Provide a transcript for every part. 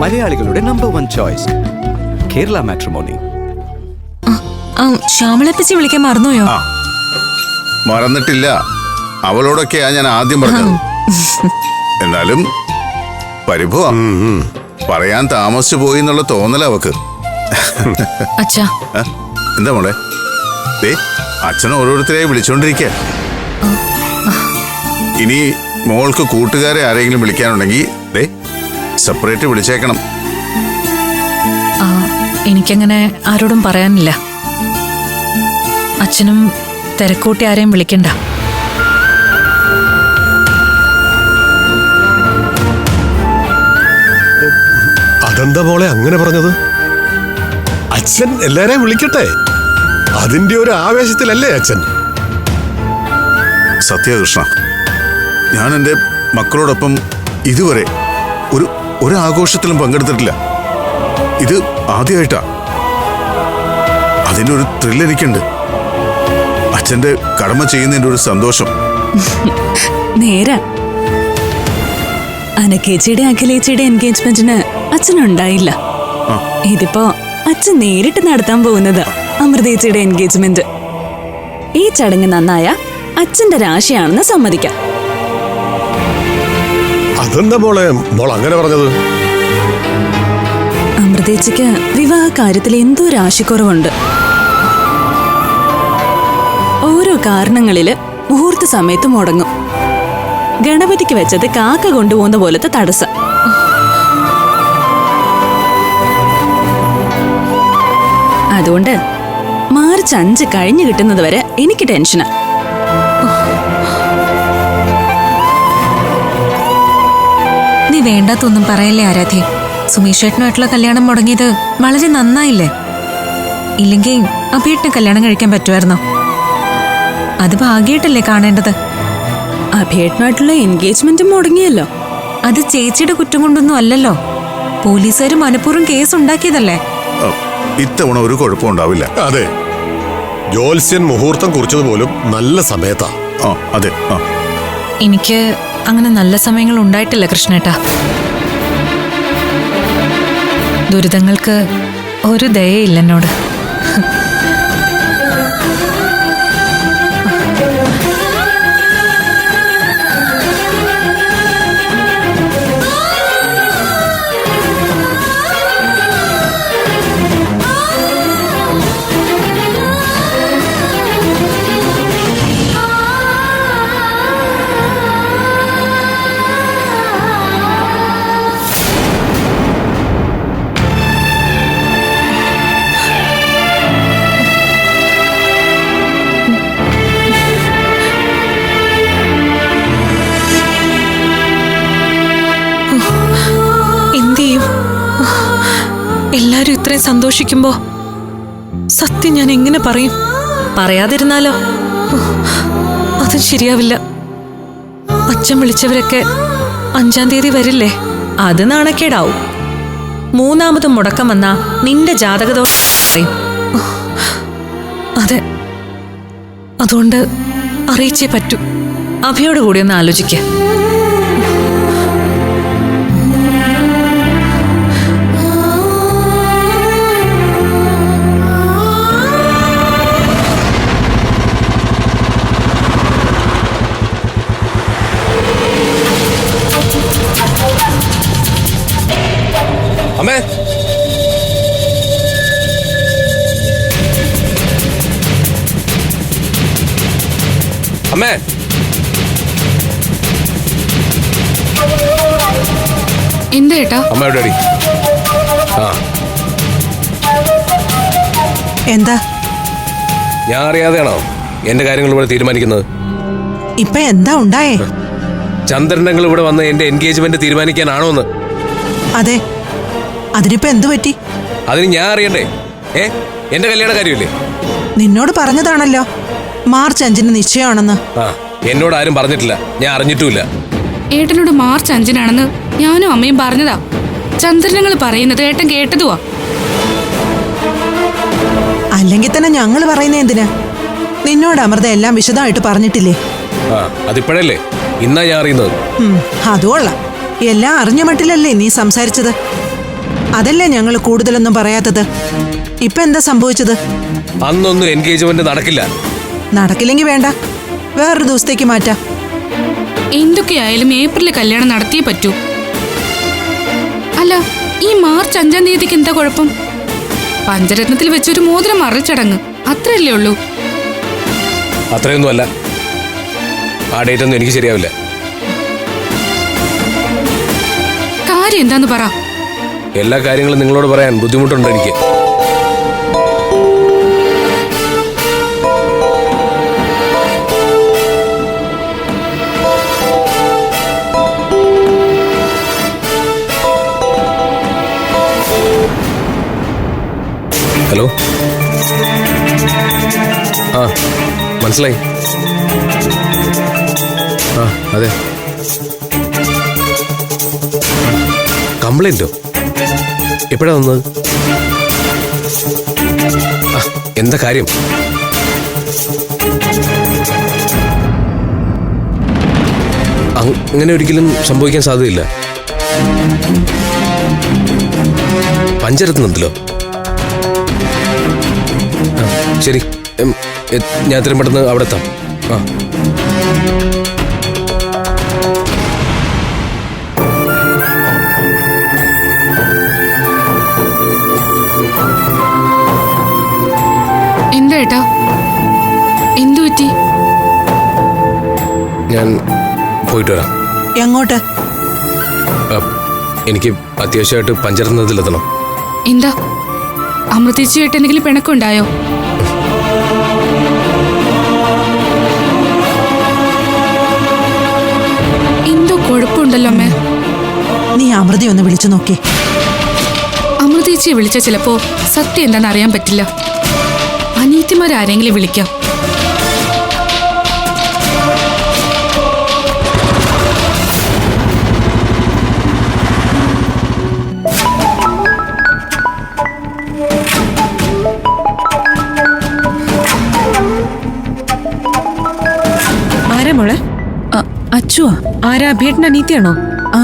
മലയാളികളുടെ number one choice Kerala Matrimony ആ ശ്യാമളപ്പച്ചി വിളിക്കാൻ മറന്നുപോയോ? ആ മറന്നിട്ടില്ല. അവളോടൊക്കെയാ ഞാൻ ആദ്യം പറഞ്ഞത്. എന്നാലും പരിഭവം. പറയാൻ താമസിച്ചു പോയി എന്നുള്ള തോന്നല അവക്ക്. എന്താ മോളെ? ദേ അച്ഛൻ ഓരോരുത്തരെയായി വിളിച്ചോണ്ടിരിക്ക. ഇനി മോൾക്ക് കൂട്ടുകാരെ ആരെങ്കിലും വിളിക്കാനുണ്ടെങ്കിൽ സെപ്പറേറ്റ് വിളിച്ചേക്കണം. ആ എനിക്കങ്ങനെ ആരോടും പറയാനില്ല. അച്ഛനും തിരക്കൂട്ടി ആരെയും വിളിക്കണ്ട. അതെന്താ മോളെ അങ്ങനെ പറഞ്ഞത്? അച്ഛൻ എല്ലാരെയും വിളിക്കട്ടെ? അതിന്റെ ഒരു ആവേശത്തിലല്ലേ അച്ഛൻ? സത്യകൃഷ്ണ ഞാൻ എന്റെ മക്കളോടൊപ്പം ഇതുവരെ ഒരു ഒരു പങ്കെടുത്തിട്ടില്ല. ഇത് ആദ്യമായിട്ടാ അതിന്റെ ഒരു ത്രില്ല് എനിക്കുണ്ട്. അച്ഛന്റെ കടമ ചെയ്യുന്നതിന്റെ ഒരു സന്തോഷം. നേരാ. അനക്കേച്ചിയുടെ അഖിലേച്ചിയുടെ എൻഗേജ്മെന്റിന് അച്ഛനുണ്ടായില്ല. ഇതിപ്പോ അച്ഛൻ നേരിട്ട് നടത്താൻ പോകുന്നത് അമൃതേച്ചിയുടെ എൻഗേജ്മെന്റ്. ഈ ചടങ്ങ് നന്നായ അച്ഛന്റെ രാശിയാണെന്ന് സമ്മതിക്കാം. അതെന്താ മോളെ? മോൾ അങ്ങനെ പറഞ്ഞത്. അമൃതേച്ചയ്ക്ക് വിവാഹ കാര്യത്തിൽ എന്തോ രാശിക്കുറവുണ്ട് ഓരോ കാരണങ്ങളിൽ മുഹൂർത്ത സമയത്ത് മുടങ്ങും. ഗണപതിക്ക് വെച്ചത് കാക്ക കൊണ്ടുപോകുന്ന പോലത്തെ തടസ്സം. അതുകൊണ്ട് മാർച്ച് അഞ്ച് കഴിഞ്ഞു കിട്ടുന്നത് വരെ എനിക്ക് ടെൻഷനാ. വേണ്ടാത്തൊന്നും പറയല്ലേ ആരാധ്യ സുമേഷ് ചേട്ടനുമായിട്ടുള്ള കല്യാണം മുടങ്ങിയത് വളരെ നന്നായില്ലേ? ഇല്ലെങ്കിൽ അഭിയേട്ടന് കല്യാണം കഴിക്കാൻ പറ്റുമായിരുന്നോ? അത് ഭാഗ്യമായിട്ടല്ലേ കാണേണ്ടത്? അഭേട്ടനായിട്ടുള്ള എൻഗേജ്മെന്റും മുടങ്ങിയല്ലോ. അത് ചേച്ചിയുടെ കുറ്റം കൊണ്ടൊന്നും അല്ലല്ലോ. പോലീസുകാർ മനഃപൂർവം കേസ് ഉണ്ടാക്കിയതല്ലേ? ഇത്തവണ ഒരു കുഴപ്പമുണ്ടാവില്ല അതെ. ജോത്സ്യൻ മുഹൂർത്തം കുറിച്ചതുപോലും നല്ല സമയത്താ. അതെ എനിക്ക് അങ്ങനെ നല്ല സമയങ്ങൾ ഉണ്ടായിട്ടില്ല കൃഷ്ണേട്ട. ദുരിതങ്ങൾക്ക് ഒരു ദയയില്ല എന്നോട്. എല്ലാരും സന്തോഷിക്കുമ്പോ സത്യം ഞാൻ എങ്ങനെ പറയും? പറയാതിരുന്നാലോ? അതും ശരിയാവില്ല. അച്ഛൻ വിളിച്ചവരൊക്കെ അഞ്ചാം തീയതി വരില്ലേ? അത് നാണക്കേടാവും. മൂന്നാമത് മുടക്കം വന്ന നിന്റെ ജാതകദോഷം പറയും? അതെ. അതുകൊണ്ട് അറിയിച്ചേ പറ്റൂ. അഭയോട് കൂടി ഒന്ന് ആലോചിക്കുക അമ്മേ അമ്മേ എന്താ ഏട്ടാ? അമ്മ എവിടെ ആ. എന്താ? ഞാൻ അറിയാതെയാണോ എന്റെ കാര്യങ്ങൾ ഇവിടെ തീരുമാനിക്കുന്നത്? ഇപ്പൊ എന്താ ഉണ്ടായേ? ചന്ദ്രനങ്ങൾ ഇവിടെ വന്ന് എന്റെ എൻഗേജ്മെന്റ് തീരുമാനിക്കാനാണോ എന്ന് അതെ. അതിനിപ്പോ എന്തു പറ്റി? അതിന് ഞാൻ അറിയണ്ടേ? ഏ? എന്റെ കല്യാണ കാര്യമില്ലേ? നിന്നോട് പറഞ്ഞതാണല്ലോ. മാർച്ച് അഞ്ചിന് നിശ്ചയമാണെന്ന്. ആ എന്നോട് ആരും പറഞ്ഞിട്ടില്ല. ഞാൻ അറിഞ്ഞിട്ടുമില്ല. ഏട്ടനോട് മാർച്ച് അഞ്ചിനാണെന്ന് ഞാനും അമ്മയും പറഞ്ഞതാ. ചന്ദ്രനങ്ങൾ പറയുന്നത് ഏട്ടൻ കേട്ടതുവാ. അല്ലെങ്കിൽ തന്നെ ഞങ്ങൾ പറയുന്ന എന്തിനാ? നിന്നോട് അമൃത എല്ലാം വിശദമായിട്ട് പറഞ്ഞിട്ടില്ലേ? ആ അതിപ്പോഴല്ലേ? ഇന്നാ ഞാൻ അറിയുന്നത്. ഉം, അതുകൊള്ളാം. എല്ലാം അറിഞ്ഞ മട്ടിലല്ലേ നീ സംസാരിച്ചത്? അതല്ലേ ഞങ്ങൾ കൂടുതലൊന്നും പറയാത്തത്? ഇപ്പൊ എന്താ സംഭവിച്ചത്? അന്നൊന്നും എൻഗേജ്മെന്റ് നടക്കില്ല. നടക്കില്ലെങ്കിൽ വേണ്ട. വേറൊരു ദിവസത്തേക്ക് മാറ്റാം. എന്തൊക്കെയായാലും ഏപ്രിലിൽ കല്യാണം നടത്തിയേ പറ്റൂ. അല്ല ഈ മാർച്ച് അഞ്ചാം തീയതിക്ക് എന്താ കുഴപ്പം? പഞ്ചരത്നത്തിൽ വെച്ചൊരു മോതിരം മറിച്ചടങ്ങ്. അത്രയല്ലേ ഉള്ളൂ. അത്രയൊന്നുമല്ല. ആ ഡേറ്റ് ഒന്നും എനിക്ക് ശരിയാവില്ല. കാര്യം എന്താന്ന് പറ. എല്ലാ കാര്യങ്ങളും നിങ്ങളോട് പറയാൻ ബുദ്ധിമുട്ടുണ്ട് എനിക്ക്. ഹലോ? ആ മനസ്സിലായി. ആ അതെ. കംപ്ലൈന്റോ? എപ്പോഴാ വന്നത്? എന്താ കാര്യം? അങ്- അങ്ങനെ ഒരിക്കലും സംഭവിക്കാൻ സാധ്യതയില്ല. പഞ്ചരത്നത്തിലോ? ശരി. ഞാൻ എത്രയും പെട്ടെന്ന് അവിടെ എത്താം ആ. ഏട്ടാ എന്തു പറ്റി? ഞാൻ പോയിട്ട് വരാം. എങ്ങോട്ട്? എനിക്ക് അത്യാവശ്യമായിട്ട് പഞ്ചറുന്നതിലെത്തണം എന്താ? അമൃതേച്ചിയായിട്ട് എന്തെങ്കിലും പിണക്കുണ്ടായോ എന്തോ കുഴപ്പമുണ്ടല്ലോ അമ്മേ. നീ അമൃതി ഒന്ന് വിളിച്ചു നോക്കി. അമൃതേച്ചിയെ വിളിച്ച ചിലപ്പോ സത്യം എന്താണെന്ന് അറിയാൻ പറ്റില്ല. അനീത്തിമാരാരെങ്കിലും വിളിക്കാം. ണോ മോളെ? അച്ചുവാ. ആരാ? അഭിയേട്ടൻ അനീത്തിയാണോ ആ.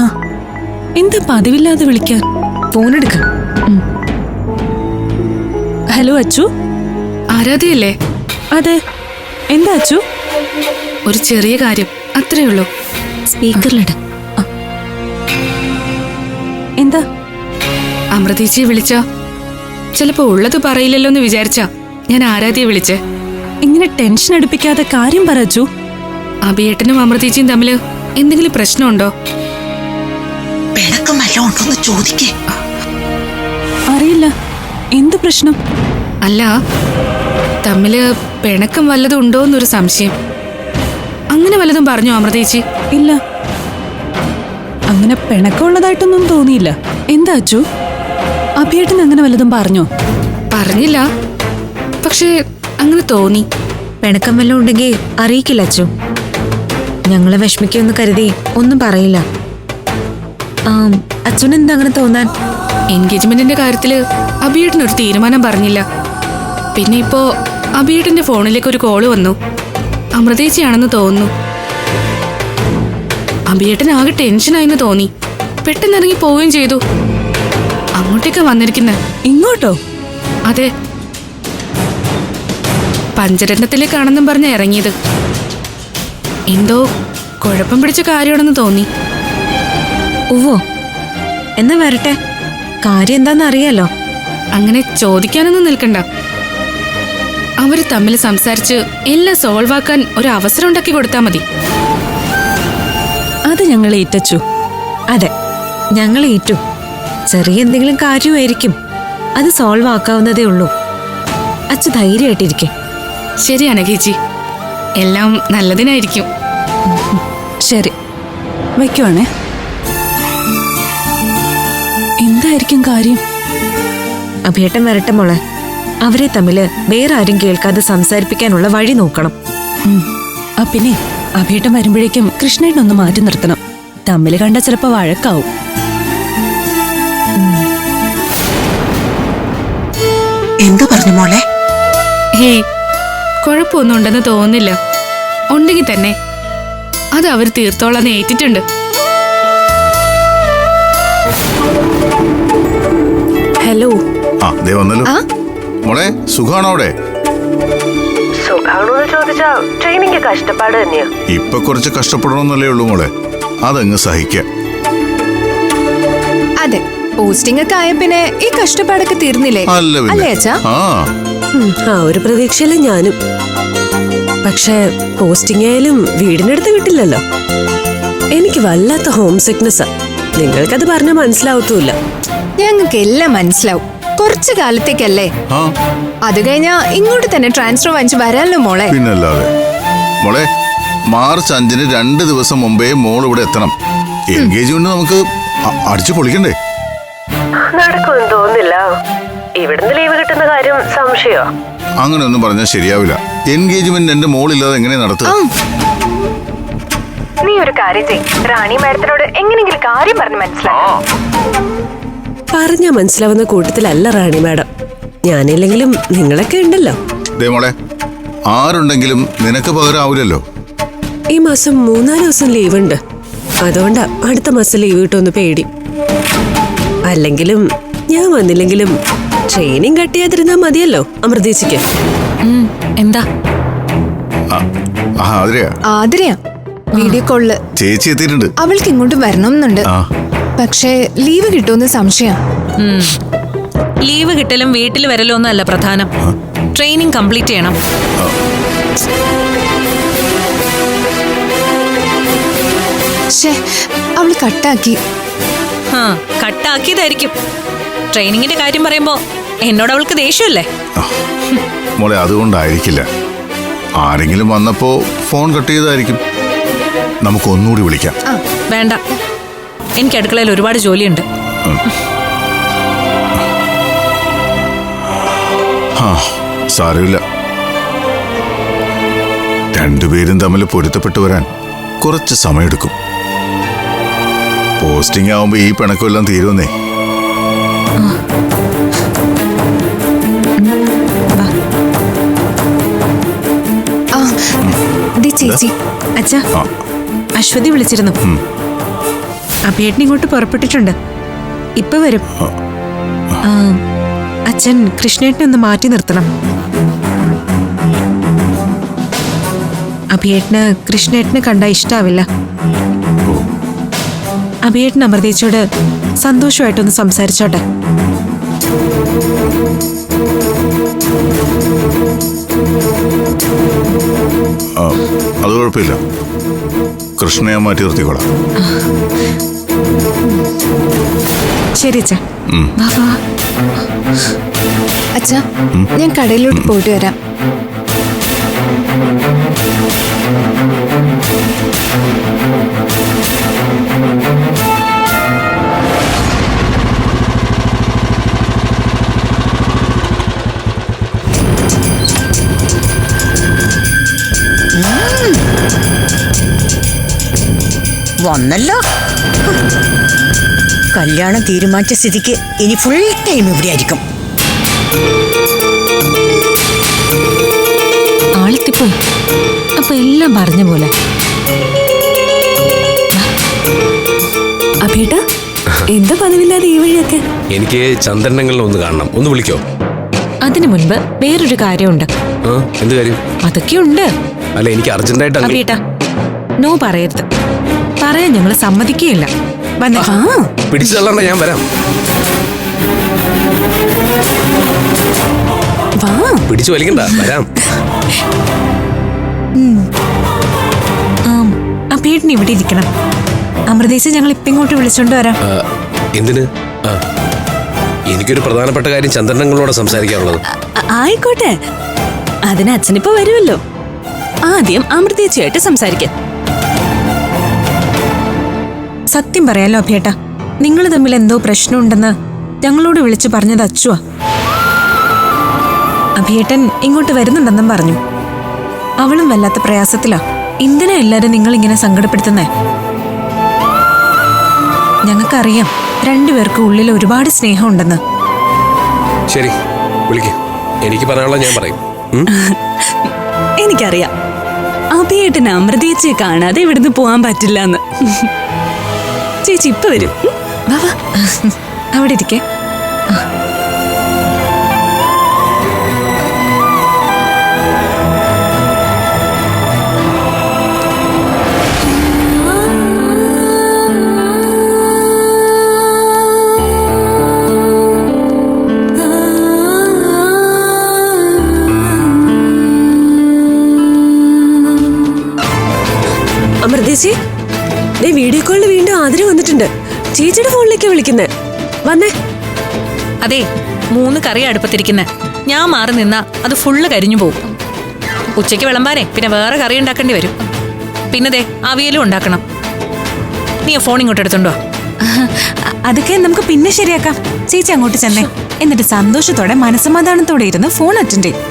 എന്താ പതിവില്ലാതെ വിളിക്കാൻ? ഫോൺ എടുക്ക ഹലോ അച്ചു. ആരാധയല്ലേ അതെ. എന്താ അച്ചു? ഒരു ചെറിയ കാര്യം. അത്രേ ഉള്ളൂ. സ്പീക്കറിലിട. എന്താ? അമൃതീച്ചിയെ വിളിച്ച. ചിലപ്പോ ഉള്ളത് പറയില്ലല്ലോ എന്ന് വിചാരിച്ച. ഞാൻ ആരാധ്യയെ വിളിച്ചേ. ഇങ്ങനെ ടെൻഷൻ അടുപ്പിക്കാതെ കാര്യം പറ അച്ചു. അഭിയേട്ടനും അമൃതീച്ചിയും തമ്മിൽ എന്തെങ്കിലും പ്രശ്നമുണ്ടോ? പിണക്കം വല്ല ഉണ്ടോന്ന് ചോദിക്കേ. അറിയില്ല. എന്ത് പ്രശ്നം? അല്ല തമ്മിൽ പിണക്കം വല്ലതും ഉണ്ടോ എന്നൊരു സംശയം. അങ്ങനെ വല്ലതും പറഞ്ഞു അമൃതേച്ചി ഇല്ല. അങ്ങനെ പിണക്കമുള്ളതായിട്ടൊന്നും തോന്നിയില്ല. എന്താ അച്ചു? അഭിയേട്ടൻ അങ്ങനെ വല്ലതും പറഞ്ഞോ? പറഞ്ഞില്ല. പക്ഷേ അങ്ങനെ തോന്നി. പിണക്കം വല്ലതും ഉണ്ടെങ്കിൽ അറിയിക്കില്ല അച്ചു. ഞങ്ങളെ വിഷമിക്കുമെന്ന് കരുതി ഒന്നും പറയില്ല. അച്ഛനെന്താ അച്ഛന് അങ്ങനെ തോന്നാൻ? എൻഗേജ്മെന്റിന്റെ കാര്യത്തിൽ അഭിയേട്ടൻ ഒരു തീരുമാനം പറഞ്ഞില്ല. പിന്നെ ഇപ്പോ അഭിയേട്ടന്റെ ഫോണിലേക്ക് ഒരു കോൾ വന്നു. അമൃതേച്ചിയാണെന്ന് തോന്നുന്നു. അബിയേട്ടൻ ആകെ ടെൻഷനായെന്ന് തോന്നി. പെട്ടെന്ന് ഇറങ്ങി പോവുകയും ചെയ്തു. അങ്ങോട്ടേക്ക് വന്നിരിക്കുന്നത് ഇങ്ങോട്ടോ? അതെ. പഞ്ചരത്നത്തിലേക്കാണെന്നും പറഞ്ഞ ഇറങ്ങിയത്. എന്തോ കുഴപ്പം പിടിച്ച കാര്യമാണെന്ന് തോന്നി. ഉവ്വോ. എന്നാ വരട്ടെ. കാര്യം എന്താണെന്ന് അറിയാലോ. അങ്ങനെ ചോദിക്കാനൊന്നും നിൽക്കണ്ട. അവർ തമ്മിൽ സംസാരിച്ച് എല്ലാം സോൾവ് ആക്കാൻ ഒരു അവസരം ഉണ്ടാക്കി കൊടുത്താൽ മതി. അത് ഞങ്ങൾ ഏറ്റച്ചു. അതെ ഞങ്ങൾ ഏറ്റു. ചെറിയ എന്തെങ്കിലും കാര്യമായിരിക്കും. അത് സോൾവ് ആക്കാവുന്നതേ ഉള്ളൂ. അച്ഛ ധൈര്യമായിട്ടിരിക്കെ. ശരിയാണ് ചേച്ചി എല്ലാം നല്ലതിനായിരിക്കും. ശരി. വയ്ക്കുവാണേ എന്തായിരിക്കും കാര്യം? അഭിയേട്ടൻ വരട്ടെ മോളെ. അവരെ തമ്മിൽ വേറെ ആരും കേൾക്കാതെ സംസാരിപ്പിക്കാനുള്ള വഴി നോക്കണം. ആ പിന്നെ അഭിയേട്ടൻ വരുമ്പോഴേക്കും കൃഷ്ണേട്ടനൊന്ന് മാറ്റി നിർത്തണം. തമ്മിൽ കണ്ട ചിലപ്പോ വഴക്കാവും. എന്തു പറഞ്ഞു മോളെ? ഹേ കുഴപ്പമൊന്നും ഉണ്ടെന്ന് തോന്നില്ല ഉണ്ടെങ്കിൽ തന്നെ. അത് അവർ തീർത്തോളാന്ന് ഏറ്റിട്ടുണ്ട്. ഹലോ. ആ ദേ വന്നല്ലോ. മോളെ സുഖാണോ അവിടെ? സുഖാണോന്ന് ചോദിച്ചാ ട്രെയിനിങ് കഷ്ടപ്പാട് തന്നെയാ. ഇപ്പൊ കുറച്ച് കഷ്ടപ്പെടണമെന്നല്ലേ ഉള്ളൂ മോളെ. അതങ്ങ് സഹിക്കാം. അതെ പോസ്റ്റിംഗ് ഒക്കെ ആയ പിന്നെ ഈ കഷ്ടപ്പാടൊക്കെ തീർന്നില്ലേ? അല്ല അല്ലേ പിന്നെ അച്ഛാ? ആ. ആ ഒരു പ്രതീക്ഷയില്ല ഞാനും. പക്ഷേ പോസ്റ്റിംഗ് ആയാലും വീടിനടുത്ത് കിട്ടില്ലല്ലോ എനിക്ക് വല്ലാത്ത ഹോം സിക്നസ്സാ നിങ്ങൾക്കത് പറഞ്ഞാൽ മനസ്സിലാവത്തുമില്ല. ഞങ്ങൾക്ക് എല്ലാം മനസ്സിലാവും. കുറച്ചു കാലത്തേക്കല്ലേ? ആ. അത് കഴിഞ്ഞാ ഇങ്ങോട്ട് തന്നെ ട്രാൻസ്ഫർ വാങ്ങിച്ച് വരാല്ലോ മോളെ? പിന്നല്ലാതെ. മോളെ മാർച്ച് അഞ്ചിന് രണ്ട് ദിവസം മുമ്പേ മോൾ ഇവിടെ എത്തണം. എൻഗേജ്മെന്റ് നമുക്ക് അ- അടിച്ചു പൊളിക്കണ്ടേ? നടക്കുമെന്ന് തോന്നുന്നില്ല. ഇവിടുന്ന് ലീവ് കിട്ടുന്ന കാര്യം സംശയോ? അങ്ങനെയൊന്നും പറഞ്ഞാൽ ശരിയാവില്ല. എൻഗേജ്മെന്റ് എന്റെ മോളില്ലാതെ എങ്ങനെ നടത്തുക? നീ ഒരു കാര്യം ചെയ് റാണി മാഡത്തിനോട് എങ്ങനെങ്കിലും കാര്യം പറഞ്ഞ് മനസ്സിലാക്കാം. പറഞ്ഞാൽ മനസ്സിലാവുന്ന കൂട്ടത്തിലല്ല റാണി മാഡം. ഞാനില്ലെങ്കിലും നിങ്ങളൊക്കെ ഉണ്ടല്ലോ. ദേ മോളെ ആരുണ്ടെങ്കിലും നിനക്ക് പകരാവൂലല്ലോ. ആവില്ലല്ലോ ഈ മാസം മൂന്നാൽ ദിവസം ലീവ് ഉണ്ട് അതുകൊണ്ടാ അടുത്ത മാസം ലീവ് കിട്ടുമെന്ന് പേടി. അല്ലെങ്കിലും ഞാൻ വന്നില്ലെങ്കിലും ട്രെയിനിങ് കട്ട് ചെയ്യാതിരുന്നാ മതിയല്ലോ അമൃതീച്ചയ്ക്ക് എന്താ? ആതിരയാ. വീഡിയോ കോളിൽ. ചേച്ചി എത്തിയിട്ടുണ്ട്. അവൾക്ക് ഇങ്ങോട്ട് വരണമെന്നുണ്ട്. ആ. പക്ഷേ ലീവ് കിട്ടുമെന്ന് സംശയം. ലീവ് കിട്ടലും വീട്ടിൽ വരലും ഒന്നും അല്ല പ്രധാനം ട്രെയിനിങ് കംപ്ലീറ്റ് ചെയ്യണം. ഷേ അവൾ കട്ടാക്കി. ആ കട്ടാക്കിയതായിരിക്കും. ട്രെയിനിങ്ങിന്റെ കാര്യം പറയുമ്പോ എന്നോട് അവൾക്ക് ദേഷ്യമല്ലേ? മോളെ അതുകൊണ്ടായിരിക്കില്ല. ആരെങ്കിലും വന്നപ്പോ ഫോൺ കട്ട് ചെയ്തായിരിക്കും. നമുക്ക് ഒന്നുകൂടി വിളിക്കാം വേണ്ട. എനിക്ക് അടുക്കളയിൽ ഒരുപാട് ജോലിയുണ്ട്. സാരമില്ല. രണ്ടുപേരും തമ്മിൽ പൊരുത്തപ്പെട്ടു വരാൻ കുറച്ച് സമയമെടുക്കും. പോസ്റ്റിംഗ് ആവുമ്പോ ഈ പിണക്കെല്ലാം തീരുമെന്നേ. ദേ ചേച്ചി. അച്ഛാ അശ്വതി വിളിച്ചിരുന്നു. അഭിയേട്ടൻ ഇങ്ങോട്ട് പുറപ്പെട്ടിട്ടുണ്ട്. ഇപ്പൊ വരും. അച്ഛൻ കൃഷ്ണേട്ടനെ ഒന്ന് മാറ്റി നിർത്തണം. അഭിയേട്ടന് കൃഷ്ണേട്ടനെ കണ്ട ഇഷ്ടാവില്ല. അഭിയേട്ടൻ അമൃതേച്ചോട് സന്തോഷമായിട്ടൊന്ന് സംസാരിച്ചോട്ടെ. അത് കുഴപ്പമില്ല. കൃഷ്ണയെ മാറ്റി നിർത്തിക്കോളാം ശരി അച്ഛാ. ഉം. വാ വാ. അച്ഛാ ഞാൻ കടയിലോട്ട് പോയിട്ട് വരാം. വന്നല്ലോ കല്യാണം തീരുമാനിച്ച സ്ഥിതിക്ക് ഇനി ഫുൾ ടൈം ഇവിടെ ആയിരിക്കും ആളത്തിപ്പോ. അപ്പൊ എല്ലാം പറഞ്ഞ പോലെ. അഭേട്ടാ എന്താ പതിവില്ലാതെ ഈ വഴിയൊക്കെ? എനിക്ക് ചന്ദ്രനങ്ങളിൽ ഒന്ന് കാണണം. ഒന്ന് വിളിക്കോ? അതിനു മുൻപ് വേറൊരു കാര്യമുണ്ട്. അതൊക്കെ എന്ത് കാര്യം? അതൊക്കെയുണ്ട്. അല്ല എനിക്ക് അർജന്റായിട്ട് നോ പറയരുത്. പറയാൻ ഞങ്ങൾ സമ്മതിക്കുകയില്ല വന്നേ. ആ പിടിച്ചു തള്ളണ്ട ഞാൻ വരാം. വാ. പിടിച്ചു വലിക്കണ്ട വരാം. ആം, ഇവിടെ ഇരിക്കണം. അമൃതേശ് ഞങ്ങൾ ഇപ്പം ഇങ്ങോട്ട് വിളിച്ചോണ്ട് വരാം. ആ, എന്തിന്? ആ എനിക്കൊരു പ്രധാനപ്പെട്ട കാര്യം ചന്ദ്രനങ്ങളോട് സംസാരിക്കാനുള്ളത്. ആയിക്കോട്ടെ. അതിന് അച്ഛനിപ്പോ വരുമല്ലോ. ആദ്യം അമൃതേച്ചയായിട്ട് സംസാരിക്കാം. സത്യം പറയാലോ അഭിയേട്ടാ. നിങ്ങൾ തമ്മിൽ എന്തോ പ്രശ്നമുണ്ടെന്ന് ഞങ്ങളോട് വിളിച്ചു പറഞ്ഞത് അച്ചുവാ. അഭിയേട്ടൻ ഇങ്ങോട്ട് വരുന്നുണ്ടെന്നും പറഞ്ഞു. അവളും വല്ലാത്ത പ്രയാസത്തിലാ. എന്തിനാ എല്ലാരും നിങ്ങൾ ഇങ്ങനെ സങ്കടപ്പെടുത്തുന്നേ? ഞങ്ങൾക്കറിയാം രണ്ടുപേർക്ക് ഉള്ളിൽ ഒരുപാട് സ്നേഹമുണ്ടെന്ന്. ശരി വിളിക്ക്. എനിക്ക് പറയാനുള്ള ഞാൻ പറയും? എനിക്കറിയാം. അഭിയേട്ടൻ അമൃതേച്ചയെ കാണാതെ ഇവിടുന്ന് പോവാൻ പറ്റില്ല എന്ന് ചേച്ചി ഇപ്പൊ വരും. വാ വാ. അവിടെ ഇരിക്കേ. അമൃതേച്ചി? വീഡിയോ കോളിൽ വീണ്ടും ആതിര വന്നിട്ടുണ്ട്. ചേച്ചിയുടെ ഫോണിലേക്ക് വിളിക്കുന്നേ. വന്നേ. അതെ മൂന്ന് കറി അടുപ്പത്തിരിക്കുന്നെ. ഞാൻ മാറി നിന്നാ അത് ഫുള്ള് കരിഞ്ഞു പോകും ഉച്ചയ്ക്ക് വിളമ്പാനെ പിന്നെ വേറെ കറി ഉണ്ടാക്കേണ്ടി വരും. പിന്നെ ദേ അവിയലും ഉണ്ടാക്കണം. നീ ഫോൺ ഇങ്ങോട്ട് എടുത്തുണ്ടോ? അതൊക്കെ നമുക്ക് പിന്നെ ശരിയാക്കാം. ചേച്ചി അങ്ങോട്ട് ചെന്നേ. എന്നിട്ട് സന്തോഷത്തോടെ മനസ്സമാധാനത്തോടെ ഇരുന്ന് ഫോൺ അറ്റൻഡ് ചെയ്യും.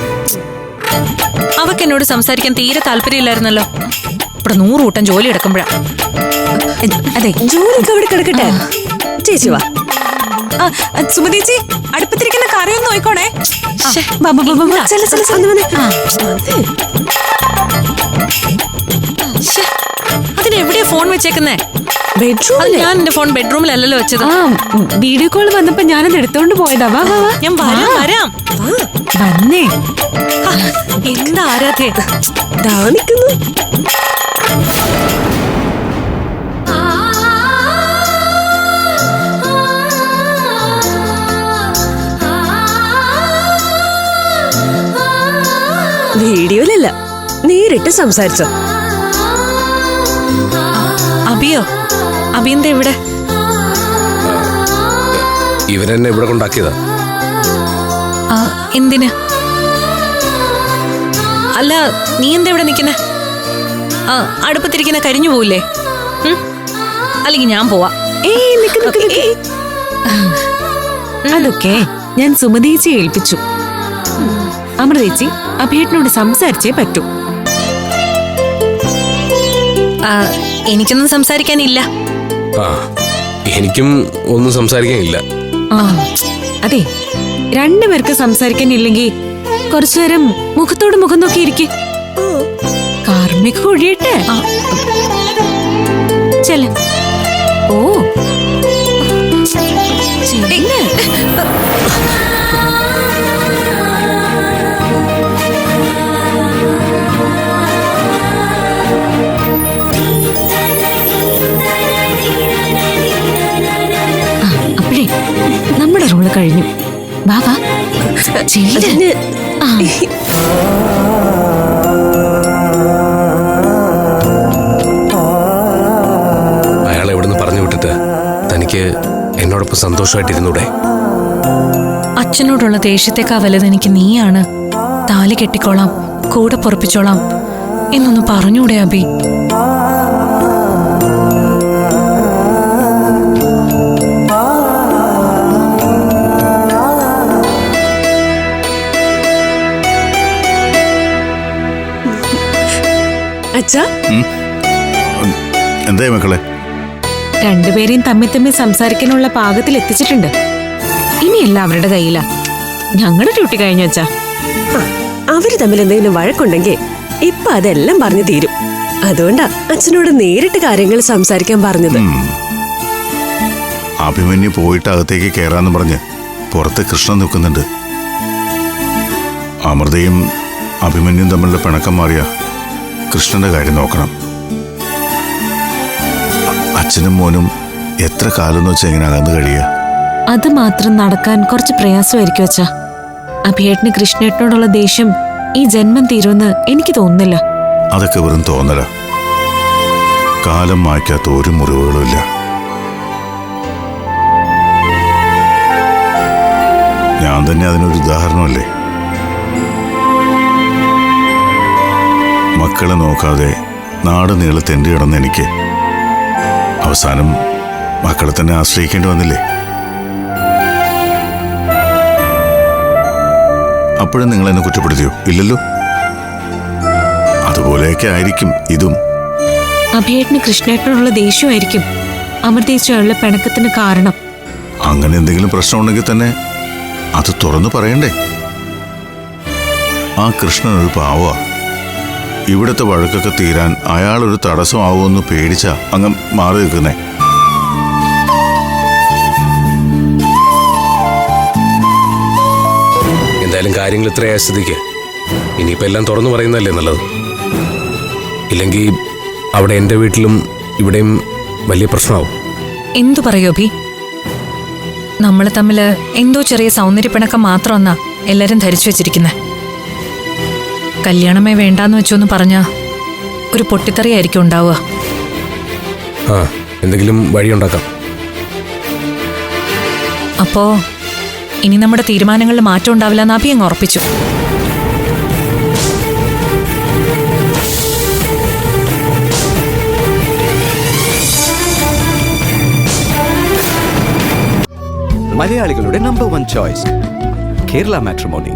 അവക്ക് എന്നോട് സംസാരിക്കാൻ തീരെ താല്പര്യമില്ലായിരുന്നല്ലോ. ഇവിടെ നൂറ് കൂട്ടം ജോലി എടുക്കുമ്പോഴാ. അതെ ജോലിയൊക്കെ അവിടെ കിടക്കട്ടെ. ചേച്ചി വാ. സുമതേച്ചി അടുപ്പത്തിരിക്കുന്ന കറി ഒന്ന് നോക്കോണേ ശ്ശെ, ചെല ചെല അതിനെവിടെയാ ഫോൺ വെച്ചേക്കുന്നേ ഞാൻ എന്റെ ഫോൺ ബെഡ്റൂമിലല്ലല്ലോ വെച്ചത് ആ വീഡിയോ കോൾ വന്നപ്പോ ഞാനത് എടുത്തോണ്ട് പോയതാ വാ വാ വാ ഞാൻ വരാം വരാം വന്നേ ആ, എന്താ ആരാധേ ദാ നിക്കുന്നു വീഡിയോയിലല്ല നേരിട്ട് സംസാരിച്ചോ അബിയോ? അബിന്റെ ഇവിടെ. ഇവരെന്നെ ഇവിടെ കൊണ്ടാക്കിയതാ. ആ, എന്തിന്? അല്ല നീ എന്താ ഇവിടെ നിൽക്കുന്നേ? ആ അടുപ്പത്തിരിക്കുന്ന കരിഞ്ഞു പോവില്ലേ? ഉം? അല്ലെങ്കിൽ ഞാൻ പോവാ. ഏയ് നിക്ക് നിക്ക് നിക്ക്. അതൊക്കെ ഞാൻ സുമതേച്ചിയെ ഏൽപ്പിച്ചു. അമൃതേച്ചി അഭിയേട്ടനോട് സംസാരിച്ചേ പറ്റൂ. ആ, എനിക്കൊന്നും സംസാരിക്കാനില്ല. ആ എനിക്കും ഒന്നും സംസാരിക്കാനില്ല. അതെ. രണ്ടുപേർക്ക് സംസാരിക്കാനില്ലെങ്കിൽ കുറച്ചു നേരം മുഖത്തോട് മുഖം നോക്കി ഇരിക്കെ. കാർമിക ഒഴിയട്ടെ ചെല ഓ നമ്മുടെ റോൾ കഴിഞ്ഞു. വാ വാ ചെല്ല്. ആ. അയാളെ ഇവിടുന്ന് പറഞ്ഞു വിട്ടിട്ട് തനിക്ക് എന്നോടൊപ്പം സന്തോഷമായിട്ടിരുന്നൂടെ? അച്ഛനോടുള്ള ദേഷ്യത്തെക്കാ വലുത് എനിക്ക് നീയാണ്. താലി കെട്ടിക്കോളാം കൂടെ പൊറപ്പിച്ചോളാം. എന്നൊന്ന് പറഞ്ഞൂടെ അബി. അച്ഛാ? എന്തായി മക്കളെ? രണ്ടുപേരെയും തമ്മിൽ തമ്മിൽ സംസാരിക്കാനുള്ള പാകത്തിൽ എത്തിച്ചിട്ടുണ്ട്. ഇനിയല്ല അവരുടെ കയ്യിലാ. ഞങ്ങളുടെ ഡ്യൂട്ടി കഴിഞ്ഞു വെച്ചാ അവർ തമ്മിൽ എന്തെങ്കിലും വഴക്കുണ്ടെങ്കിൽ ഇപ്പൊ അതെല്ലാം പറഞ്ഞു തീരും. അതുകൊണ്ടാ അച്ഛനോട് നേരിട്ട് കാര്യങ്ങൾ സംസാരിക്കാൻ പറഞ്ഞത്. അഭിമന്യു പോയിട്ട് അകത്തേക്ക് കയറാന്ന് പറഞ്ഞ് പുറത്ത് കൃഷ്ണൻ നിൽക്കുന്നുണ്ട്. അമൃതയും അഭിമന്യും തമ്മിലുള്ള പിണക്കം മാറിയ കൃഷ്ണന്റെ കാര്യം നോക്കണം. അച്ഛനും മോനും എത്ര കാലം എന്ന് വെച്ചാൽ ഇങ്ങനെ അകന്നു കഴിയുക? അത് മാത്രം നടക്കാൻ കുറച്ച് പ്രയാസമായിരിക്കും അച്ഛാ. അഭിയേട്ടന് കൃഷ്ണേട്ടനോടുള്ള ദേഷ്യം ഈ ജന്മം തീരുമെന്ന് എനിക്ക് തോന്നുന്നില്ല. അതൊക്കെ വെറും തോന്നല. കാലം മായ്ക്കാത്ത ഒരു മുറിവുകളുമില്ല ഞാൻ തന്നെ അതിനൊരു ഉദാഹരണമല്ലേ? മക്കളെ നോക്കാതെ നാട് നീളെ തെണ്ടി കിടന്ന എനിക്ക്. അവസാനം മക്കളെ തന്നെ ആശ്രയിക്കേണ്ടി വന്നില്ലേ? അപ്പോഴും നിങ്ങൾ എന്നെ കുറ്റപ്പെടുത്തിയോ? ഇല്ലല്ലോ? അതുപോലെയൊക്കെ ആയിരിക്കും ഇതും. അഭിയേട്ടന് കൃഷ്ണേട്ടനോടുള്ള ദേഷ്യമായിരിക്കും. അമൃതേശ്വരുള്ള പിണക്കത്തിന് കാരണം. അങ്ങനെ എന്തെങ്കിലും പ്രശ്നമുണ്ടെങ്കിൽ തന്നെ അത് തുറന്നു പറയണ്ടേ? ആ കൃഷ്ണൻ ഒരു പാവ. ഇവിടുത്തെ വഴക്കൊക്കെ തീരാൻ അയാൾ ഒരു തടസ്സമാവുമെന്ന് പേടിച്ച അങ്ങ് മാറി നിൽക്കുന്നേ. എന്തായാലും കാര്യങ്ങൾ ഇത്രയായ സ്ഥിതിക്ക്. ഇനിയിപ്പോൾ എല്ലാം തുറന്നു പറയുന്നതല്ലേ നല്ലത്? ഇല്ലെങ്കിൽ അവിടെ എന്റെ വീട്ടിലും ഇവിടെയും വലിയ പ്രശ്നമാവും. എന്തു പറയോ ഭീ നമ്മൾ തമ്മിൽ എന്തോ ചെറിയ സൗന്ദര്യപ്പിണക്കം മാത്രമെന്നാ എല്ലാരും ധരിച്ചു വെച്ചിരിക്കുന്നത് കല്യാണമേ വേണ്ടാന്ന് വെച്ചോന്ന് പറഞ്ഞ ഒരു പൊട്ടിത്തെറിയായിരിക്കും ഉണ്ടാവുക. ആ എന്തെങ്കിലും വഴിയുണ്ടാക്കാം അപ്പോ ഇനി നമ്മുടെ തീരുമാനങ്ങളിൽ മാറ്റം ഉണ്ടാവില്ല എന്ന് അഭി അങ്ങ് ഉറപ്പിച്ചു. മലയാളികളുടെ number one choice Kerala Matrimony